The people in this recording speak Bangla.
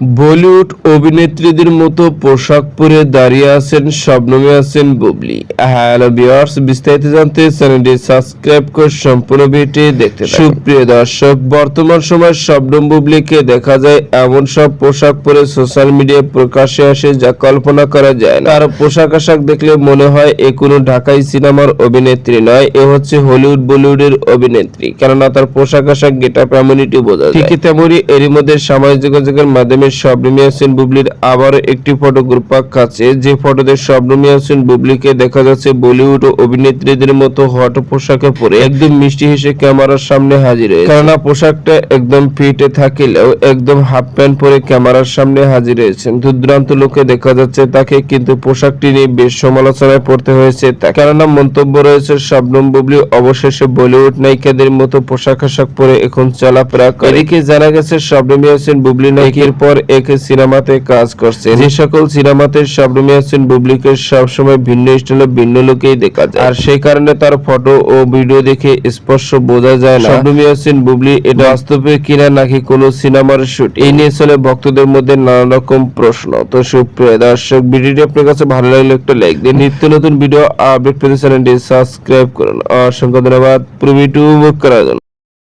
বলিউড অভিনেত্রীদের মতো পোশাক পরে দাঁড়িয়ে আছেন শবনমে আছেন বুবলি। হ্যালো বিস্তারিত জানতে চ্যানেলটি সাবস্ক্রাইব করে সম্পূর্ণ ভিডিওটি দেখতে সুপ্রিয় দর্শক, বর্তমান সময় বুবলিকে দেখা যায় এমন সব পোশাক পরে সোশ্যাল মিডিয়ায় প্রকাশ্যে আসে যা কল্পনা করা যায় না। তার পোশাক আশাক দেখলে মনে হয় এ কোনো ঢাকাই সিনেমার অভিনেত্রী নয়, এ হচ্ছে হলিউড, বলিউডের অভিনেত্রী। কেননা তার পোশাক আশাক গেট আপ বোঝা যায়। ঠিকই তেমনই এরই মধ্যে সামাজিক যোগাযোগের মাধ্যমে শবনমী হোসেন বুবলির আবারও একটি ফটো গ্রুপাক কাছে যে ফটোতে শবনমী হোসেন বুবলিকে দেখা যাচ্ছে, বলিউড ও অভিনেত্রীদের মতো হট পোশাকে পরে একদম মিষ্টি হেসে ক্যামেরার সামনে হাজির হয়েছে। কেননা পোশাকটা একদম ফিটে থাকিলেও একদম হাফ প্যান্ট পরে ক্যামেরার সামনে হাজির হয়েছেন। দূরদূরান্ত লোকে দেখা যাচ্ছে তাকে, কিন্তু পোশাকটি নিয়ে বেশ সমালোচনায় পড়তে হয়েছে কেননা মন্তব্য রয়েছে, শবনম বুবলি অবশেষে বলিউড নায়িকাদের মতো পোশাক আশাক পরে এখন চলাফেরা এদিকে জানা গেছে, শবনমী হোসেন বুবলি নায়িকের পর এক সিনেমাতে কাজ করছে। যে সকল সিনেমাতে শবনমী হোসেন বুবলিকে সবসময় ভিন্ন স্টাইলে ভিন্ন লোকেই দেখা যায়। আর সেই কারণে তার ফটো ও ভিডিও দেখে স্পষ্ট বোঝা যায় না। শবনমী হোসেন বুবলি এটা বাস্তবে কিনা নাকি কোনো সিনেমার শুট? এই নিয়ে চলে ভক্তদের মধ্যে নানা রকম প্রশ্ন। তো সুপ্রিয় দর্শক, ভিডিওটি আপনার কাছে ভালো লাগলে একটা লাইক দিন। নিত্য নতুন ভিডিও আপডেট পেতে চ্যানেলটি সাবস্ক্রাইব করুন। অসংখ্য ধন্যবাদ। পুরো ভিডিও করার জন্য।